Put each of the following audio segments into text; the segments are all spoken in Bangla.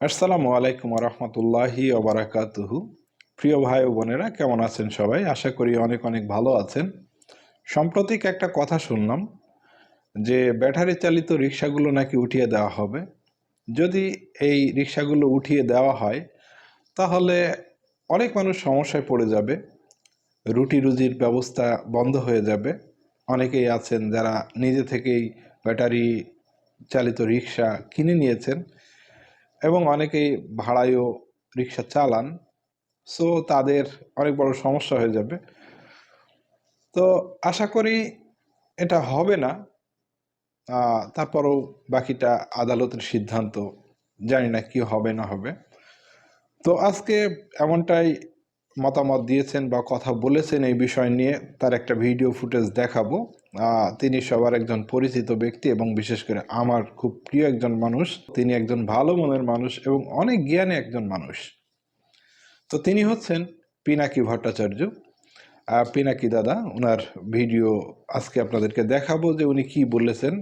আসসালামু আলাইকুম রহমতুল্লাহি ওবরাকাতুহু। প্রিয় ভাই বোনেরা, কেমন আছেন সবাই? আশা করি অনেক অনেক ভালো আছেন। সাম্প্রতিক একটা কথা শুনলাম যে ব্যাটারি চালিত রিক্সাগুলো নাকি উঠিয়ে দেওয়া হবে। যদি এই রিক্সাগুলো উঠিয়ে দেওয়া হয়, তাহলে অনেক মানুষ সমস্যায় পড়ে যাবে, রুটি রুজির ব্যবস্থা বন্ধ হয়ে যাবে। অনেকেই আছেন যারা নিজে থেকেই ব্যাটারি চালিত রিক্সা কিনে নিয়েছেন। এবং অনেকেই ভাড়ায়ও রিক্সা চালান। সো তাদের অনেক বড় সমস্যা হয়ে যাবে। তো আশা করি এটা হবে না। তারপরও বাকিটা আদালতের সিদ্ধান্ত, জানি না কি হবে না হবে। তো আজকে এমনটাই মতামত দিয়েছেন বা কথা বলেছেন এই বিষয় নিয়ে, তার একটা ভিডিও ফুটেজ দেখাবো। তিনি সবার একজন পরিচিত ব্যক্তি এবং বিশেষ করে আমার খুব প্রিয় একজন মানুষ। তিনি একজন ভালো মনের মানুষ এবং অনেক জ্ঞানী একজন মানুষ। তো তিনি হচ্ছেন পিনাকি ভট্টাচার্য। পিনাকি দাদা ওনার ভিডিও আজকে আপনাদেরকে দেখাবো যে উনি কি বলেছেন।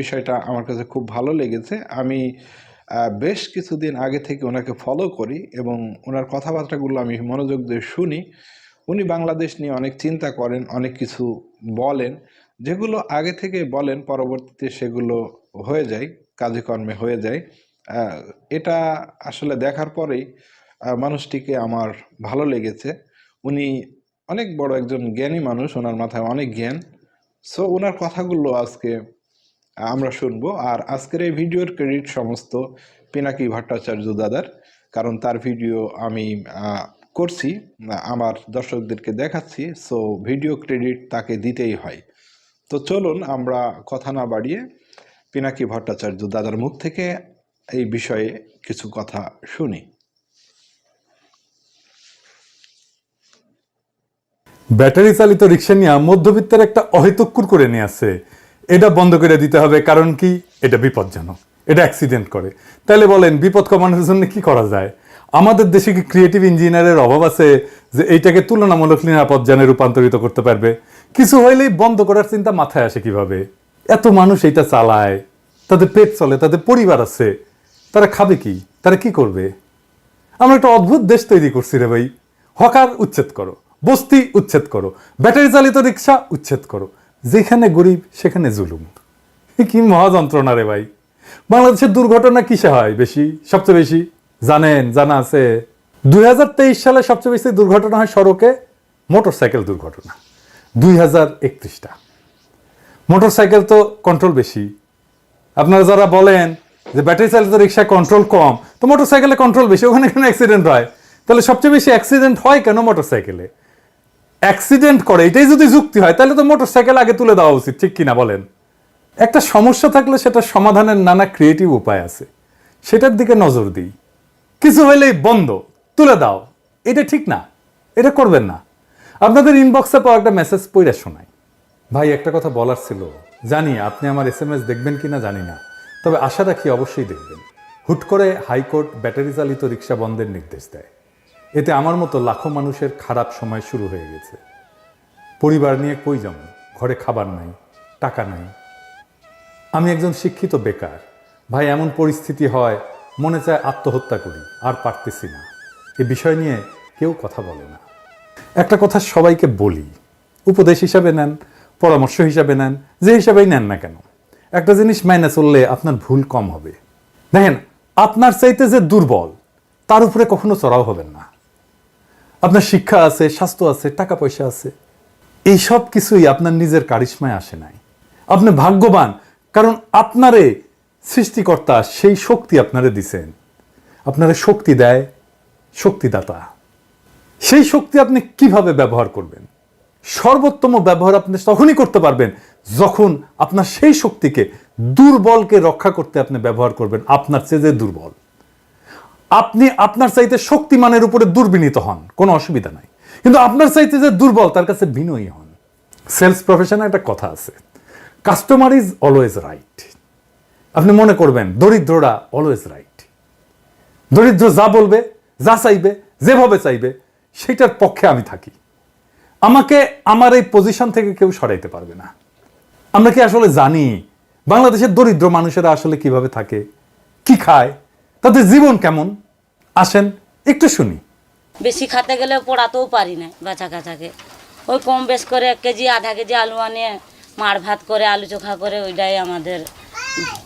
বিষয়টা আমার কাছে খুব ভালো লেগেছে। আমি বেশ কিছুদিন আগে থেকে ওনাকে ফলো করি এবং ওনার কথাবার্তাগুলো আমি মনোযোগ দিয়ে শুনি। উনি বাংলাদেশ নিয়ে অনেক চিন্তা করেন, অনেক কিছু বলেন। যেগুলো আগে থেকে বলেন, পরবর্তীতে সেগুলো হয়ে যায় কাজে কর্মে হয়ে যায়। এটা আসলে দেখার পরেই মানুষটিকে আমার ভালো লেগেছে। উনি অনেক বড় একজন জ্ঞানী মানুষ, ওনার মাথায় অনেক জ্ঞান। সো ওনার কথাগুলো আজকে আমরা শুনব। আর আজকের এই ভিডিওর ক্রেডিট সমস্ত পিনাকি ভট্টাচার্য দাদার, কারণ তার ভিডিও আমি করছি আমার দর্শকদেরকে দেখাচ্ছি সো ভিডিও ক্রেডিট তাকে দিতেই হয়। তো চলুন আমরা কথা না বাড়িয়ে পিনাকি ভট্টাচার্য দাদার মুখ থেকে এই বিষয়ে কিছু কথা শুনি। ব্যাটারি চালিত রিক্সা নিয়ে মধ্যবিত্তের একটা অহেতুক্কুর করে নিয়ে আসছে। এটা বন্ধ করে দিতে হবে, কারণ কি? এটা বিপজ্জনক। এটা অ্যাক্সিডেন্ট করে। তাহলে বলেন, বিপদ কমানোর জন্য কি করা যায়? আমাদের দেশে কি ক্রিয়েটিভ ইঞ্জিনিয়ারের অভাব আছে যে এইটাকে তুলনামূলক নিরাপদ যানে রূপান্তরিত করতে পারবে? কিছু হইলেই বন্ধ করার চিন্তা মাথায় আসে কীভাবে? এত মানুষ এটা চালায়, তাদের পেট চলে, তাদের পরিবার আছে, তারা খাবে কি? তারা কি করবে? আমরা একটা অদ্ভুত দেশ তৈরি করছি রে ভাই। হকার উচ্ছেদ করো, বস্তি উচ্ছেদ করো, ব্যাটারি চালিত রিক্সা উচ্ছেদ করো। যেখানে গরিব, সেখানে জুলুম। কি মহাযন্ত্রণা রে ভাই। বাংলাদেশের দুর্ঘটনা কিসে হয় বেশি? সবচেয়ে বেশি? জানেন, জানা আছে। দুই হাজার তেইশ সালে সবচেয়ে বেশি দুর্ঘটনা হয় সড়কে? মোটরসাইকেল দুর্ঘটনা। দুই হাজার একত্রিশটা। মোটরসাইকেল তো কন্ট্রোল বেশি। আপনারা যারা বলেন যে ব্যাটারি চালিত রিক্সা কন্ট্রোল কম, তো মোটরসাইকেলে কন্ট্রোল বেশি, ওখানে কেন অ্যাক্সিডেন্ট হয়। তাহলে সবচেয়ে বেশি অ্যাক্সিডেন্ট হয় কেন মোটরসাইকেলে? অ্যাক্সিডেন্ট করে, এটাই যদি যুক্তি হয়, তাহলে তো মোটরসাইকেল আগে তুলে দেওয়া উচিত, ঠিক কিনা বলেন? একটা সমস্যা থাকলে সেটা সমাধানের নানা ক্রিয়েটিভ উপায় আছে। সেটার দিকে নজর দিই। কিছু হইলেই বন্ধ, তুলে দাও। এটা ঠিক না, এটা করবেন না। আপনাদের ইনবক্সে পাওয়া একটা মেসেজ পড়ে শোনাই। ভাই, একটা কথা বলার ছিল। জানি, আপনি আমার এস এম এস দেখবেন কিনা জানি না। তবে আশা রাখি অবশ্যই দেখবেন। হুট করে হাইকোর্ট ব্যাটারি চালিত রিক্সা বন্ধের নির্দেশ দেয়। এতে আমার মতো লাখো মানুষের খারাপ সময় শুরু হয়ে গেছে। পরিবার নিয়ে কই যাব? ঘরে খাবার নাই, টাকা নাই। আমি একজন শিক্ষিত বেকার। ভাই, এমন পরিস্থিতি হয়, মনে চায় আত্মহত্যা করি, আর পারতেছি না। এ বিষয় নিয়ে কেউ কথা বলে না। একটা কথা সবাইকে বলি, উপদেশ হিসাবে নেন, পরামর্শ হিসাবে নেন, যে হিসাবেই নেন না কেন। একটা জিনিস মাইনে চললে আপনার ভুল কম হবে। দেখেন, আপনার চাইতে যে দুর্বল, তার উপরে কখনো চড়াও হবেন না। আপনার শিক্ষা আছে, স্বাস্থ্য আছে, টাকা পয়সা আছে। এই সব কিছুই আপনার নিজের কারিশ্মায় আসে নাই। আপনি ভাগ্যবান, কারণ আপনারে সৃষ্টিকর্তা সেই শক্তি আপনারে দিছেন। আপনারে শক্তি দেয় শক্তিদাতা। সেই শক্তি আপনি কীভাবে ব্যবহার করবেন? সর্বোত্তম ব্যবহার আপনি তখনই করতে পারবেন যখন আপনার সেই শক্তিকে দুর্বলকে রক্ষা করতে আপনি ব্যবহার করবেন, আপনার চেয়ে যে দুর্বল। আপনি আপনার চাইতে শক্তিমানের উপরে দুর্বিনীত হন। কোনো অসুবিধা নাই। কিন্তু আপনার চাইতে যে দুর্বল, তার কাছে বিনয়ী হন। সেলস প্রফেশনে একটা কথা আছে। Customer is always right. আপনি মনে করবেন, দরিদ্ররা অলওয়েজ রাইট। দরিদ্র যা বলবে, যা চাইবে, যেভাবে চাইবে, সেটার পক্ষে আমি থাকি। আমাকে আমার এই পজিশন থেকে কেউ সরাইতে পারবে না। আমরা কি আসলে জানি বাংলাদেশের দরিদ্র মানুষেরা আসলে কীভাবে থাকে, কি খায়, তাদের জীবন কেমন? আসেন একটু শুনি। বেশি খেতে গেলে পড়াতেও পারি না বাচ্চা কাচাকে ওই কম বেশ করে এক কেজি আধা কেজি আলু আনিয়ে মার ভাত করে আলু চোখা করে ওইটাই আমাদের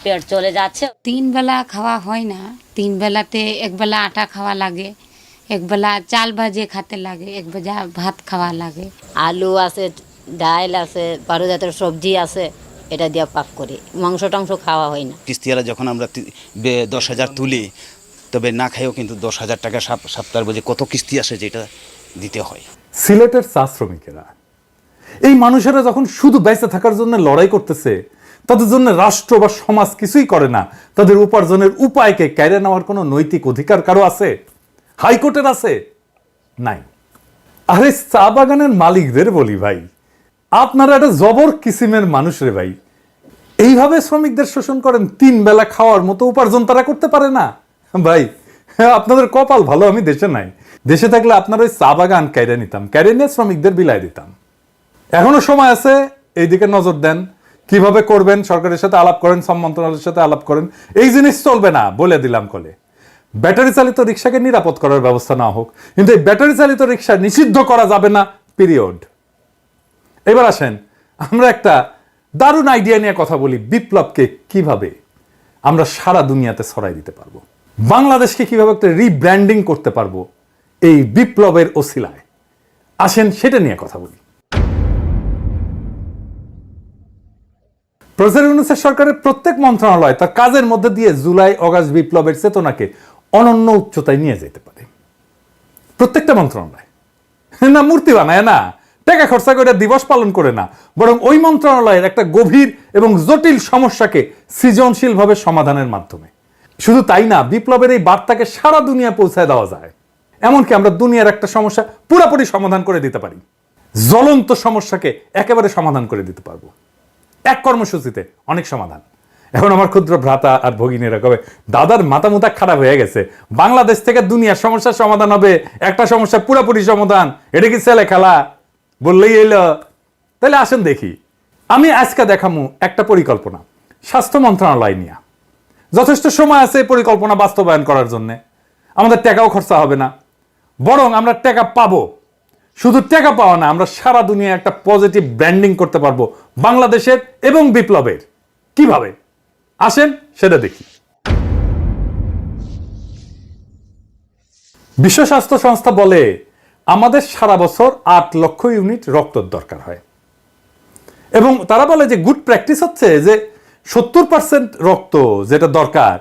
পেট চলে যাচ্ছে। তিন বেলা খাওয়া হয় না তিন বেলাতে এক বেলা আটা খাওয়া লাগে এক বেলা চাল ভাজে খাতে লাগে এক বেলা ভাত খাওয়া লাগে। আলু আছে ডাল আছে বারো জাতের সবজি আছে এটা দিয়ে পাক করি। মাংস টাংস খাওয়া হয় না। কিস্তিওয়ালা যখন আমরা বে- দশ হাজার তুলি তবে না খাইও কিন্তু দশ হাজার টাকা সাপ- সপ্তাহের বোঝে কত কিস্তি আসে যেটা দিতে হয়। সিলেটের চা শ্রমিকেরা, এই মানুষেরা যখন শুধু বেঁচে থাকার জন্য লড়াই করতেছে, তাদের জন্য রাষ্ট্র বা সমাজ কিছুই করে না। তাদের উপার্জনের উপায়কে কেড়ে নেওয়ার কোনো নৈতিক অধিকার কারও আছে? হাইকোর্টের আছে? নাই। আরে চা বাগানের মালিকদের বলি ভাই, আপনারা একটা জবর কিসিমের মানুষ রে ভাই। এইভাবে শ্রমিকদের শোষণ করেন, তিন বেলা খাওয়ার মতো উপার্জন তারা করতে পারে না। ভাই, আপনাদের কপাল ভালো, আমি দেশে নাই। দেশে থাকলে আপনার ওই চা বাগান কেড়ে নিতাম, কেড়ে নিয়ে শ্রমিকদের বিলাই দিতাম। এখনও সময় আছে, এইদিকে নজর দেন, কীভাবে করবেন, সরকারের সাথে আলাপ করেন সব মন্ত্রণালয়ের সাথে আলাপ করেন, এই জিনিস চলবে না, বলে দিলাম কলে। ব্যাটারি চালিত রিক্সাকে নিরাপদ করার ব্যবস্থা না হোক, কিন্তু এই ব্যাটারি চালিত রিক্সা নিষিদ্ধ করা যাবে না পিরিয়ড এবার আসেন, আমরা একটা দারুণ আইডিয়া নিয়ে কথা বলি, বিপ্লবকে কীভাবে আমরা সারা দুনিয়াতে ছড়াই দিতে পারব। বাংলাদেশকে কীভাবে একটা রিব্র্যান্ডিং করতে পারব এই বিপ্লবের ওসিলায়? আসেন সেটা নিয়ে কথা বলি। প্রফেসর ইউনুসের সরকারের প্রত্যেক মন্ত্রণালয় তার কাজের মধ্যে দিয়ে জুলাই, অগাস্ট বিপ্লবের চেতনাকে অনন্য উচ্চতায় নিয়ে যেতে পারে। প্রত্যেকটা মন্ত্রণালয়। না, মূর্তি বানায় না, টাকা খরচা করে দিবস পালন করে না, বরং ওই মন্ত্রণালয়ের একটা গভীর এবং জটিল সমস্যাকে সৃজনশীলভাবে সমাধানের মাধ্যমে। শুধু তাই না, বিপ্লবের এই বার্তাকে সারা দুনিয়া পৌঁছায় দেওয়া যায়। এমনকি আমরা দুনিয়ার একটা সমস্যা পুরোপুরি সমাধান করে দিতে পারি। জ্বলন্ত সমস্যাকে একেবারে সমাধান করে দিতে পারব। এক কর্মসূচিতে অনেক সমাধান। এখন আমার ক্ষুদ্র ভ্রাতা আর ভগিনীরা কবে, দাদার মাথা মুতা খারাপ হয়ে গেছে, বাংলাদেশ থেকে দুনিয়ার সমস্যার সমাধান হবে, একটা সমস্যা পুরোপুরি সমাধান, এটা কি ছেলে খেলা? বললেই এলো তাহলে আসেন দেখি। আমি আজকে দেখামু একটা পরিকল্পনা, স্বাস্থ্য মন্ত্রণালয় নিয়ে। যথেষ্ট সময় আছে পরিকল্পনা বাস্তবায়ন করার জন্য। আমাদের টাকাও খরচা হবে না। বরং আমরা টাকা পাবো। শুধু টাকা পাওয়া না, আমরা সারা দুনিয়া একটা পজিটিভ ব্র্যান্ডিং করতে পারব বাংলাদেশের এবং বিপ্লবের। কীভাবে? আসেন, সেটা দেখি। বিশ্ব স্বাস্থ্য সংস্থা বলে, আমাদের সারা বছর আট লক্ষ ইউনিট রক্তর দরকার হয়। এবং তারা বলে যে গুড প্র্যাকটিস হচ্ছে যে সত্তর পার্সেন্ট রক্ত যেটা দরকার,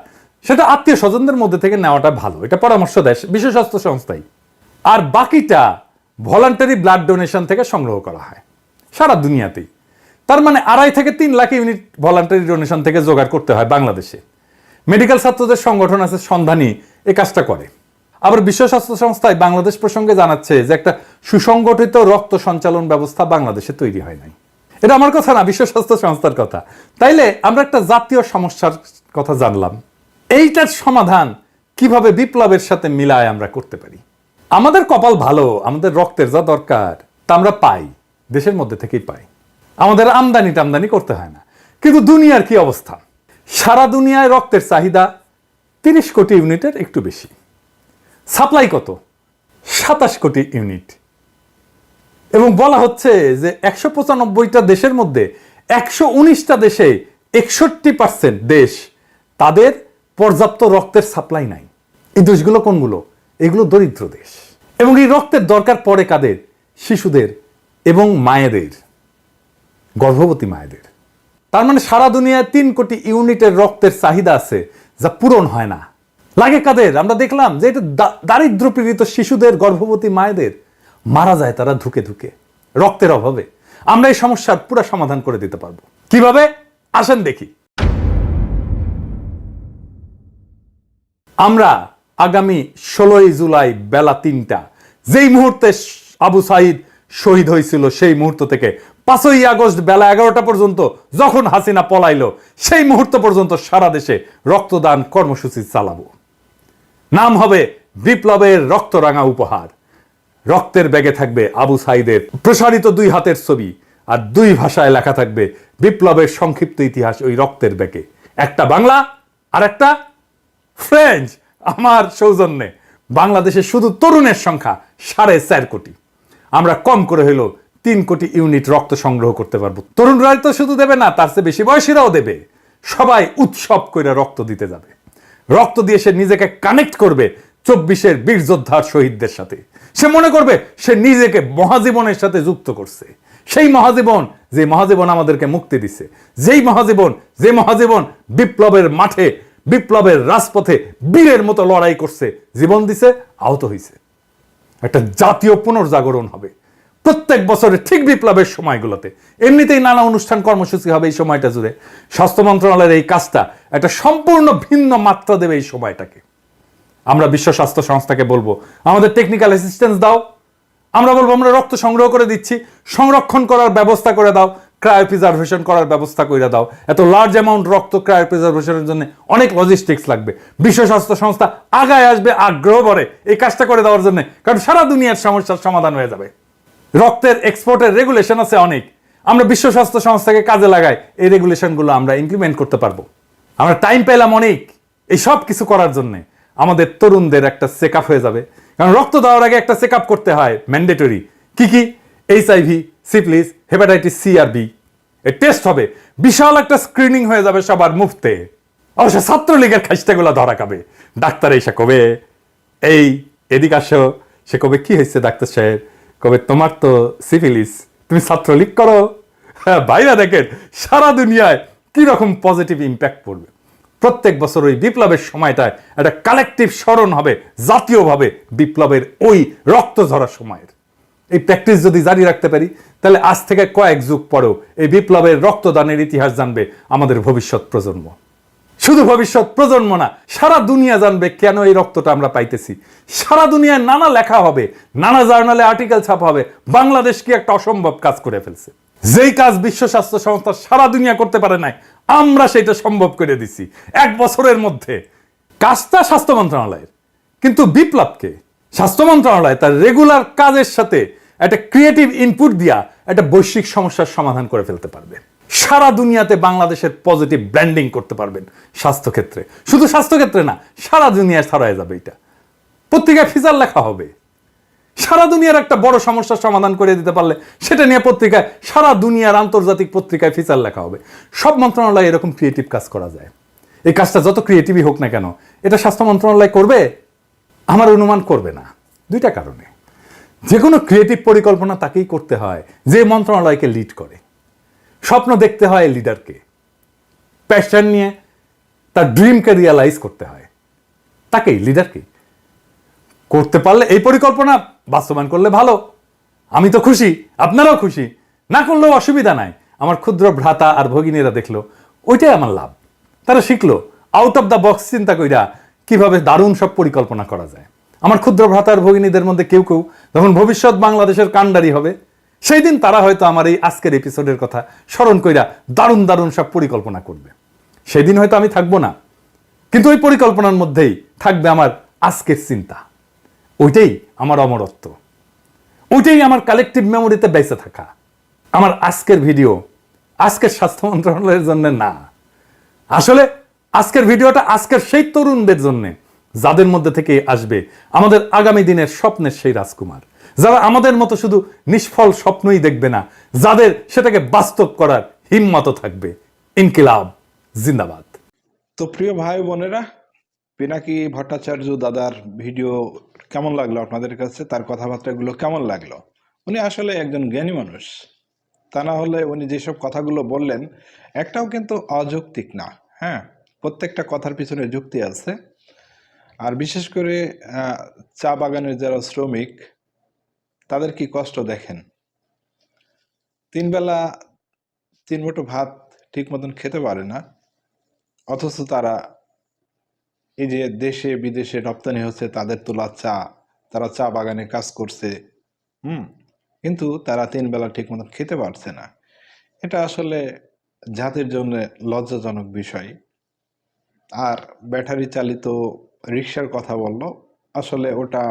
সেটা আত্মীয় স্বজনদের মধ্যে থেকে নেওয়াটা ভালো। এটা পরামর্শ দেয় বিশ্ব স্বাস্থ্য সংস্থাই। আর বাকিটা ভলান্টারি ব্লাড ডোনেশন থেকে সংগ্রহ করা হয়, সারা দুনিয়াতেই। তার মানে আড়াই থেকে তিন লাখ ইউনিট ভলান্টারি ডোনেশন থেকে জোগাড় করতে হয় বাংলাদেশে। মেডিকেল ছাত্রদের সংগঠন আছে সন্ধানী এই কাজটা করে। আবার বিশ্ব স্বাস্থ্য সংস্থায় বাংলাদেশ প্রসঙ্গে জানাচ্ছে যে একটা সুসংগঠিত রক্ত সঞ্চালন ব্যবস্থা বাংলাদেশে তৈরি হয় নাই। এটা আমার কথা না, বিশ্ব স্বাস্থ্য সংস্থার কথা। তাইলে আমরা একটা জাতীয় সমস্যার কথা জানলাম। এইটার সমাধান কীভাবে বিপ্লবের সাথে মিলায় আমরা করতে পারি? আমাদের কপাল ভালো, আমাদের রক্তের যা দরকার, তা আমরা পাই, দেশের মধ্যে থেকেই পাই। আমাদের আমদানি টামদানি করতে হয় না। কিন্তু দুনিয়ার কি অবস্থা? সারা দুনিয়ায় রক্তের চাহিদা তিরিশ কোটি ইউনিটের একটু বেশি। সাপ্লাই কত? সাতাশ কোটি ইউনিট। এবং বলা হচ্ছে যে একশো পঁচানব্বইটা দেশের মধ্যে একশো উনিশটা দেশে একষট্টি পার্সেন্ট দেশ তাদের পর্যাপ্ত রক্তের সাপ্লাই নাই। এই দেশগুলো কোনগুলো? এগুলো দরিদ্র দেশ। এবং এই রক্তের দরকার পড়ে কাদের? শিশুদের এবং মায়েদের, গর্ভবতী মায়েদের। তার মানে সারা দুনিয়ায় তিন কোটি ইউনিটের রক্তের চাহিদা আছে যা পূরণ হয় না। লাগে কাদের? আমরা দেখলাম যে এটা দারিদ্র পীড়িত শিশুদের, গর্ভবতী মায়েদের মারা যায় তারা ধুকে ধুকে, রক্তের অভাবে। আমরা এই সমস্যার পুরো সমাধান করে দিতে পারব। কীভাবে? আসেন দেখি। আমরা আগামী ষোলোই জুলাই বেলা তিনটা, যেই মুহূর্তে আবু সাইদ শহীদ হয়েছিল, সেই মুহূর্ত থেকে পাঁচই আগস্ট বেলা এগারোটা পর্যন্ত যখন হাসিনা পলাইলো, সেই মুহূর্ত পর্যন্ত সারা দেশে রক্তদান কর্মসূচি চালাবো। নাম হবে বিপ্লবের রক্তরাঙা উপহার। রক্তের ব্যাগে থাকবে আবু সাইদের প্রসারিত দুই হাতের ছবি আর দুই ভাষায় লেখা থাকবে বিপ্লবের সংক্ষিপ্ত ইতিহাস ওই রক্তের ব্যাগে। একটা বাংলা আর একটা ফ্রেঞ্চ, আমার সৌজন্যে। বাংলাদেশে শুধু তরুণের সংখ্যা সাড়ে চার কোটি। আমরা কম করে হইল তিন কোটি ইউনিট রক্ত সংগ্রহ করতে পারব। তরুণরাই তো শুধু দেবে না, তার চেয়ে বেশি বয়সীরাও দেবে। সবাই উৎসব করে রক্ত দিতে যাবে। রক্ত দিয়ে সে নিজেকে কানেক্ট করবে চব্বিশের বীর যোদ্ধার শহীদদের সাথে। সে মনে করবে সে নিজেকে মহাজীবনের সাথে যুক্ত করছে। সেই মহাজীবন, যে মহাজীবন আমাদেরকে মুক্তি দিছে। যেই মহাজীবন, যে মহাজীবন বিপ্লবের মাঠে, বিপ্লবের রাজপথে বীরের মতো লড়াই করছে, জীবন দিছে, আহত হইছে। একটা জাতীয় পুনর্জাগরণ হবে। প্রত্যেক বছরের ঠিক বিপ্লবের সময়গুলোতে। এমনিতেই নানা অনুষ্ঠান কর্মসূচি হবে এই সময়টা জুড়ে। স্বাস্থ্য মন্ত্রণালয়ের এই কাজটা একটা সম্পূর্ণ ভিন্ন মাত্রা দেবে এই সময়টাকে। আমরা বিশ্ব স্বাস্থ্য সংস্থাকে বলব। আমাদের টেকনিক্যাল অ্যাসিস্ট্যান্স দাও। আমরা বলব, আমরা রক্ত সংগ্রহ করে দিচ্ছি। সংরক্ষণ করার ব্যবস্থা করে দাও। ক্রায়ো প্রিজার্ভেশন করার ব্যবস্থা করে দাও। এত লার্জ অ্যামাউন্ট রক্ত ক্রায়ো প্রিজার্ভেশনের জন্য অনেক লজিস্টিক্স লাগবে। বিশ্ব স্বাস্থ্য সংস্থা আগায় আসবে, আগ্রহ ভরে এই কাজটা করে দেওয়ার জন্য। কারণ সারা দুনিয়ার সমস্যার সমাধান হয়ে যাবে। রক্তের এক্সপোর্টের রেগুলেশন আছে অনেক। আমরা বিশ্ব স্বাস্থ্য সংস্থাকে কাজে লাগাই। এই রেগুলেশনগুলো আমরা ইমপ্লিমেন্ট করতে পারব। আমরা টাইম পেলাম অনেক। এই সব কিছু করার জন্য। আমাদের তরুণদের একটা চেক হয়ে যাবে। কারণ রক্ত দেওয়ার আগে একটা চেক করতে হয় ম্যান্ডেটরি কি কি? H IV syphilis hepatitis C আর বি এর টেস্ট হবে। বিশাল একটা স্ক্রিনিং হয়ে যাবে সবার মুফতে অবশ্য ছাত্রলীগের খাইস্টাগুলো ধরা খাবে। ডাক্তার এসে কবে? এই, এদিক আসো। সে কবে কি হয়েছে, ডাক্তার সাহেব? কবে তোমার তো সিফিলিস তুমি ছাত্রলীগ করো? হ্যাঁ বাইরা দেখেন, সারা দুনিয়ায় কি রকম পজিটিভ ইম্প্যাক্ট পড়বে? প্রত্যেক বছর ওই বিপ্লবের সময়টায় একটা কালেকটিভ স্মরণ হবে, জাতীয়ভাবে বিপ্লবের ওই রক্ত ঝরা সময়ের। এই প্র্যাকটিস যদি জারি রাখতে পারি, তাহলে আজ থেকে কয়েক যুগ পরেও এই বিপ্লবের রক্তদানের ইতিহাস জানবে আমাদের ভবিষ্যৎ প্রজন্ম। শুধু ভবিষ্যৎ প্রজন্ম না, সারা দুনিয়া জানবে কেন এই রক্তটা আমরা পাইতেছি। সারা দুনিয়ায় নানা লেখা হবে, নানা জার্নালে আর্টিকেল ছাপা হবে, বাংলাদেশ কি একটা অসম্ভব কাজ করে ফেলছে। যেই কাজ বিশ্ব স্বাস্থ্য সংস্থা সারা দুনিয়া করতে পারে নাই আমরা সেটা সম্ভব করে দিছি এক বছরের মধ্যে। কাজটা স্বাস্থ্য মন্ত্রণালয়ের। কিন্তু বিপ্লবকে স্বাস্থ্য মন্ত্রণালয় তার রেগুলার কাজের সাথে একটা ক্রিয়েটিভ ইনপুট দিয়া একটা বৈশ্বিক সমস্যার সমাধান করে ফেলতে পারবে। সারা দুনিয়াতে বাংলাদেশের পজিটিভ ব্র্যান্ডিং করতে পারবেন স্বাস্থ্যক্ষেত্রে। শুধু স্বাস্থ্যক্ষেত্রে না, সারা দুনিয়ায় ছড়ায় যাবে এটা। পত্রিকায় ফিচার লেখা হবে। সারা দুনিয়ার একটা বড় সমস্যার সমাধান করে দিতে পারলে সেটা নিয়ে পত্রিকায়, সারা দুনিয়ার আন্তর্জাতিক পত্রিকায় ফিচার লেখা হবে। সব মন্ত্রণালয়ে এরকম ক্রিয়েটিভ কাজ করা যায়। এই কাজটা যত ক্রিয়েটিভই হোক না কেন, এটা স্বাস্থ্য মন্ত্রণালয় করবে? আমার অনুমান করবে না। দুইটা কারণে। যে কোনো ক্রিয়েটিভ পরিকল্পনা তাকেই করতে হয় যে মন্ত্রণালয়কে লিড করে। স্বপ্ন দেখতে হয় লিডারকে প্যাশন নিয়ে তার ড্রিমকে রিয়ালাইজ করতে হয়। তাকেই লিডারকে করতে পারলে এই পরিকল্পনা বাস্তবায়ন করলে ভালো। আমি তো খুশি, আপনারাও খুশি। না করলেও অসুবিধা নাই। আমার ক্ষুদ্র ভ্রাতা আর ভগিনীরা দেখল, ওইটাই আমার লাভ। তারা শিখলো আউট অফ দ্য বক্স চিন্তা কইরা কীভাবে দারুণ সব পরিকল্পনা করা যায়? আমার ক্ষুদ্র ভ্রাতা আর ভগিনীদের মধ্যে কেউ কেউ যখন ভবিষ্যৎ বাংলাদেশের কাণ্ডারি হবে। সেই দিন তারা হয়তো আমার এই আজকের এপিসোডের কথা স্মরণ কইরা দারুণ দারুণ সব পরিকল্পনা করবে। সেই দিন হয়তো আমি থাকব না, কিন্তু ওই পরিকল্পনার মধ্যেই থাকবে আমার আজকের চিন্তা। ওইটাই আমার অমরত্ব। ওইটাই আমার কালেকটিভ মেমোরিতে বেঁচে থাকা। আমার আজকের ভিডিও আজকের স্বাস্থ্য মন্ত্রণালয়ের জন্য না। আসলে আজকের ভিডিওটা আজকের সেই তরুণদের জন্য যাদের মধ্যে থেকে আসবে আমাদের আগামী দিনের স্বপ্নের সেই রাজকুমার। যারা আমাদের মতো শুধু নিষ্ফল স্বপ্নই দেখবে না, যাদের সেটাকে বাস্তব করার হিম্মত থাকবে। ইনকিলাব, জিন্দাবাদ। তো প্রিয় ভাই বোনেরা, পিনাকি ভট্টাচার্য দাদার ভিডিও কেমন লাগল আপনাদের কাছে? তার কথাবার্তাগুলো কেমন লাগল? উনি আসলে একজন জ্ঞানী মানুষ। তা না হলে উনি যেসব কথাগুলো বললেন, একটাও কিন্তু অযৌক্তিক না হ্যাঁ? প্রত্যেকটা কথার পিছনে যুক্তি আছে। আর বিশেষ করে চা বাগানের যারা শ্রমিক, তাদের কি কষ্ট দেখেন? তিন বেলা তিন মুঠো ভাত ঠিক মতন খেতে পারে না, অথচ তারা এই যে দেশে বিদেশে রপ্তানি হচ্ছে, তাদের তোলা চা তারা চা বাগানে কাজ করছে। হুম, কিন্তু তারা তিন বেলা ঠিক মতো খেতে পারছে না। এটা আসলে জাতির জন্য লজ্জাজনক বিষয়। আর ব্যাটারি চালিত রিক্সার কথা বলল, আসলে ওটা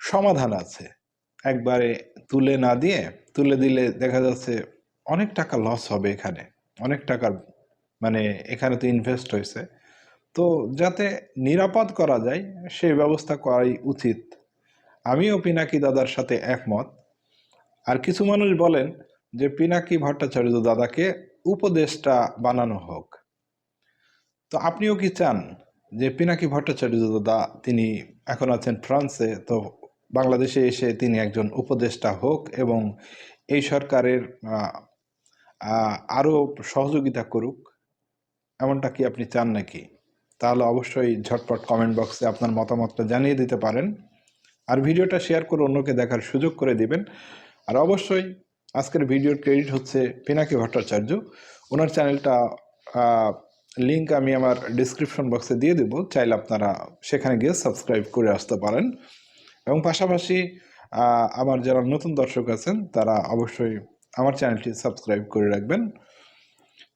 সমাধান আছে। একবারে তুলে না দিয়ে, তুলে দিলে দেখা যাচ্ছে অনেক টাকা লস হবে এখানে। অনেক টাকার মানে এখানে তো ইনভেস্ট হয়েছে। তো যাতে নিরাপদ করা যায়, সেই ব্যবস্থা করাই উচিত। আমিও পিনাকি দাদার সাথে একমত। আর কিছু মানুষ বলেন যে, পিনাকি ভট্টাচার্য দাদাকে উপদেষ্টা বানানো হোক। তো আপনিও কি চান যে, পিনাকি ভট্টাচার্য দাদা তিনি এখন আছেন ফ্রান্সে, তো বাংলাদেশে এসে তিনি একজন উপদেষ্টা হোক এবং এই সরকারের আরও সহযোগিতা করুক, এমনটা কি আপনি চান নাকি? তাহলে অবশ্যই ঝটপট কমেন্ট বক্সে আপনার মতামতটা জানিয়ে দিতে পারেন। আর ভিডিওটা শেয়ার করে অন্যকে দেখার সুযোগ করে দিবেন। আর অবশ্যই আজকের ভিডিওর ক্রেডিট হচ্ছে পিনাকি ভট্টাচার্য। ওনার চ্যানেলটা লিঙ্ক আমি আমার ডিসক্রিপশন বক্সে দিয়ে দেবো। চাইলে আপনারা সেখানে গিয়ে সাবস্ক্রাইব করে আসতে পারেন। এবং পাশাপাশি আমার যারা নতুন দর্শক আছেন, তারা অবশ্যই আমার চ্যানেলটি সাবস্ক্রাইব করে রাখবেন।